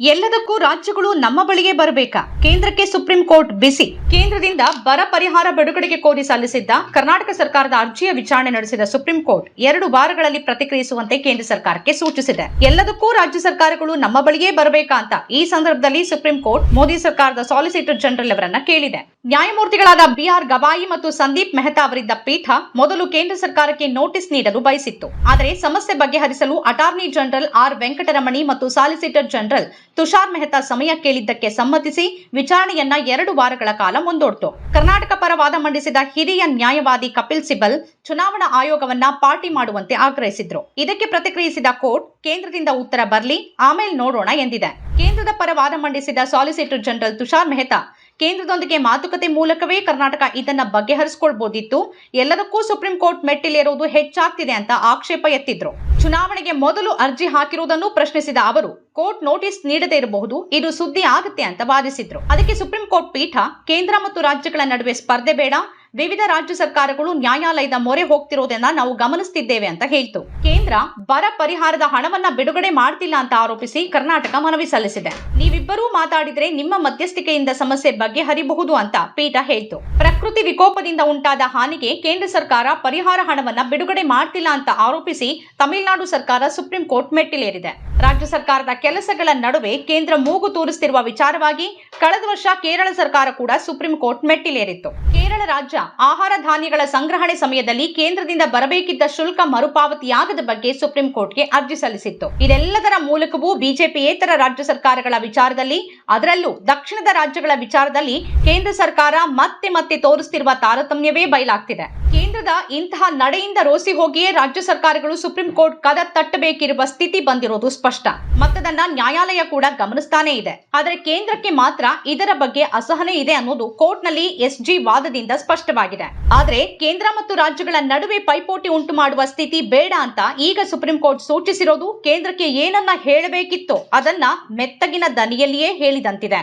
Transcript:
ಎಲ್ಲದಕ್ಕೂ ರಾಜ್ಯಗಳು ನಮ್ಮ ಬಳಿಗೆ ಬರಬೇಕಾ? ಕೇಂದ್ರಕ್ಕೆ ಸುಪ್ರೀಂ ಕೋರ್ಟ್ ಬಿಸಿ. ಕೇಂದ್ರದಿಂದ ಬರ ಪರಿಹಾರ ಬಿಡುಗಡೆಗೆ ಕೋರಿ ಸಲ್ಲಿಸಿದ್ದ ಕರ್ನಾಟಕ ಸರ್ಕಾರದ ಅರ್ಜಿಯ ವಿಚಾರಣೆ ನಡೆಸಿದ ಸುಪ್ರೀಂ ಕೋರ್ಟ್ ಎರಡು ವಾರಗಳಲ್ಲಿ ಪ್ರತಿಕ್ರಿಯಿಸುವಂತೆ ಕೇಂದ್ರ ಸರ್ಕಾರಕ್ಕೆ ಸೂಚಿಸಿದೆ. ಎಲ್ಲದಕ್ಕೂ ರಾಜ್ಯ ಸರ್ಕಾರಗಳು ನಮ್ಮ ಬಳಿಗೆ ಬರಬೇಕಾ ಅಂತ ಈ ಸಂದರ್ಭದಲ್ಲಿ ಸುಪ್ರೀಂ ಕೋರ್ಟ್ ಮೋದಿ ಸರ್ಕಾರದ ಸಾಲಿಸಿಟರ್ ಜನರಲ್ ಅವರನ್ನ ಕೇಳಿದೆ. ನ್ಯಾಯಮೂರ್ತಿಗಳಾದ ಬಿಆರ್ ಗವಾಯಿ ಮತ್ತು ಸಂದೀಪ್ ಮೆಹ್ತಾ ಅವರಿದ್ದ ಪೀಠ ಮೊದಲು ಕೇಂದ್ರ ಸರ್ಕಾರಕ್ಕೆ ನೋಟಿಸ್ ನೀಡಲು ಬಯಸಿತ್ತು. ಆದರೆ ಸಮಸ್ಯೆ ಬಗೆಹರಿಸಲು ಅಟಾರ್ನಿ ಜನರಲ್ ಆರ್ ವೆಂಕಟರಮಣಿ ಮತ್ತು ಸಾಲಿಸಿಟರ್ ಜನರಲ್ ತುಷಾರ್ ಮೆಹ್ತಾ ಸಮಯ ಕೇಳಿದ್ದಕ್ಕೆ ಸಮ್ಮತಿಸಿ ವಿಚಾರಣೆಯನ್ನ ಎರಡು ವಾರಗಳ ಕಾಲ ಮುಂದೂಡ್ತು. ಕರ್ನಾಟಕ ಪರ ವಾದ ಮಂಡಿಸಿದ ಹಿರಿಯ ನ್ಯಾಯವಾದಿ ಕಪಿಲ್ ಸಿಬಲ್ ಚುನಾವಣಾ ಆಯೋಗವನ್ನ ಪಾರ್ಟಿ ಮಾಡುವಂತೆ ಆಗ್ರಹಿಸಿದ್ರು. ಇದಕ್ಕೆ ಪ್ರತಿಕ್ರಿಯಿಸಿದ ಕೋರ್ಟ್, ಕೇಂದ್ರದಿಂದ ಉತ್ತರ ಬರಲಿ, ಆಮೇಲೆ ನೋಡೋಣ ಎಂದಿದೆ. ಕೇಂದ್ರದ ಪರ ವಾದ ಮಂಡಿಸಿದ ಸಾಲಿಸಿಟರ್ ಜನರಲ್ ತುಷಾರ್ ಮೆಹ್ತಾ ಕೇಂದ್ರದೊಂದಿಗೆ ಮಾತುಕತೆ ಮೂಲಕವೇ ಕರ್ನಾಟಕ ಇದನ್ನ ಬಗೆಹರಿಸಿಕೊಳ್ಬಹುದಿತ್ತು ಎಲ್ಲದಕ್ಕೂ ಸುಪ್ರೀಂ ಕೋರ್ಟ್ ಮೆಟ್ಟಿಲೇರುವುದು ಹೆಚ್ಚಾಗ್ತಿದೆ ಅಂತ ಆಕ್ಷೇಪ ಎತ್ತಿದ್ರು. ಚುನಾವಣೆಗೆ ಮೊದಲು ಅರ್ಜಿ ಹಾಕಿರುವುದನ್ನು ಪ್ರಶ್ನಿಸಿದ ಅವರು, ಕೋರ್ಟ್ ನೋಟಿಸ್ ನೀಡದೇ ಇರಬಹುದು, ಇದು ಸುದ್ದಿ ಆಗುತ್ತೆ ಅಂತ ವಾದಿಸಿದ್ರು. ಅದಕ್ಕೆ ಸುಪ್ರೀಂ ಕೋರ್ಟ್ ಪೀಠ ಕೇಂದ್ರ ಮತ್ತು ರಾಜ್ಯಗಳ ನಡುವೆ ಸ್ಪರ್ಧೆ ಬೇಡ ವಿವಿಧ ರಾಜ್ಯ ಸರ್ಕಾರಗಳು ನ್ಯಾಯಾಲಯದ ಮೊರೆ ಹೋಗ್ತಿರೋದನ್ನ ನಾವು ಗಮನಿಸ್ತಿದ್ದೇವೆ ಅಂತ ಹೇಳ್ತು. ಕೇಂದ್ರ ಬರ ಪರಿಹಾರದ ಹಣವನ್ನ ಬಿಡುಗಡೆ ಮಾಡ್ತಿಲ್ಲ ಅಂತ ಆರೋಪಿಸಿ ಕರ್ನಾಟಕ ಮನವಿ ಸಲ್ಲಿಸಿದೆ. ನೀವಿಬ್ಬರೂ ಮಾತಾಡಿದ್ರೆ ನಿಮ್ಮ ಮಧ್ಯಸ್ಥಿಕೆಯಿಂದ ಸಮಸ್ಯೆ ಬಗೆಹರಿಬಹುದು ಅಂತ ಪೀಠ ಹೇಳ್ತು. ಪ್ರಕೃತಿ ವಿಕೋಪದಿಂದ ಉಂಟಾದ ಹಾನಿಗೆ ಕೇಂದ್ರ ಸರ್ಕಾರ ಪರಿಹಾರ ಹಣವನ್ನ ಬಿಡುಗಡೆ ಮಾಡ್ತಿಲ್ಲ ಅಂತ ಆರೋಪಿಸಿ ತಮಿಳುನಾಡು ಸರ್ಕಾರ ಸುಪ್ರೀಂ ಕೋರ್ಟ್ ಮೆಟ್ಟಿಲೇರಿದೆ. ರಾಜ್ಯ ಸರ್ಕಾರದ ಕೆಲಸಗಳ ನಡುವೆ ಕೇಂದ್ರ ಮೂಗು ತೂರಿಸುತ್ತಿರುವ ವಿಚಾರವಾಗಿ ಕಳೆದ ವರ್ಷ ಕೇರಳ ಸರ್ಕಾರ ಕೂಡ ಸುಪ್ರೀಂ ಕೋರ್ಟ್ ಮೆಟ್ಟಿಲೇರಿತ್ತು. ಕೇರಳ ರಾಜ್ಯ ಆಹಾರ ಧಾನ್ಯಗಳ ಸಂಗ್ರಹಣೆ ಸಮಯದಲ್ಲಿ ಕೇಂದ್ರದಿಂದ ಬರಬೇಕಿದ್ದ ಶುಲ್ಕ ಮರುಪಾವತಿಯಾಗದ ಬಗ್ಗೆ ಸುಪ್ರೀಂ ಕೋರ್ಟ್ಗೆ ಅರ್ಜಿ ಸಲ್ಲಿಸಿತ್ತು. ಇದೆಲ್ಲದರ ಮೂಲಕವೂ ಬಿಜೆಪಿಯೇತರ ರಾಜ್ಯ ಸರ್ಕಾರಗಳ ವಿಚಾರದಲ್ಲಿ, ಅದರಲ್ಲೂ ದಕ್ಷಿಣದ ರಾಜ್ಯಗಳ ವಿಚಾರದಲ್ಲಿ ಕೇಂದ್ರ ಸರ್ಕಾರ ಮತ್ತೆ ಮತ್ತೆ ತೋರಿಸುತ್ತಿರುವ ತಾರತಮ್ಯವೇ ಬಯಲಾಗ್ತಿದೆ. ಕೇಂದ್ರದ ಇಂತಹ ನಡೆಯಿಂದ ರೋಸಿ ಹೋಗಿಯೇ ರಾಜ್ಯ ಸರ್ಕಾರಗಳು ಸುಪ್ರೀಂ ಕೋರ್ಟ್ ಕದ ತಟ್ಟಬೇಕಿರುವ ಸ್ಥಿತಿ ಬಂದಿರೋದು ಸ್ಪಷ್ಟ. ಮತ್ತದನ್ನ ನ್ಯಾಯಾಲಯ ಕೂಡ ಗಮನಿಸ್ತಾನೇ ಇದೆ. ಆದರೆ ಕೇಂದ್ರಕ್ಕೆ ಮಾತ್ರ ಇದರ ಬಗ್ಗೆ ಅಸಹನೆ ಇದೆ ಅನ್ನೋದು ಕೋರ್ಟ್ನಲ್ಲಿ ಎಸ್ಜಿ ವಾದದಿಂದ ಸ್ಪಷ್ಟವಾಗಿದೆ. ಆದರೆ ಕೇಂದ್ರ ಮತ್ತು ರಾಜ್ಯಗಳ ನಡುವೆ ಪೈಪೋಟಿ ಉಂಟು ಮಾಡುವ ಸ್ಥಿತಿ ಬೇಡ ಅಂತ ಈಗ ಸುಪ್ರೀಂ ಕೋರ್ಟ್ ಸೂಚಿಸಿರೋದು ಕೇಂದ್ರಕ್ಕೆ ಏನನ್ನ ಹೇಳಬೇಕಿತ್ತು ಅದನ್ನ ಮೆತ್ತಗಿನ ದನಿಯಲ್ಲಿಯೇ ಹೇಳಿದಂತಿದೆ.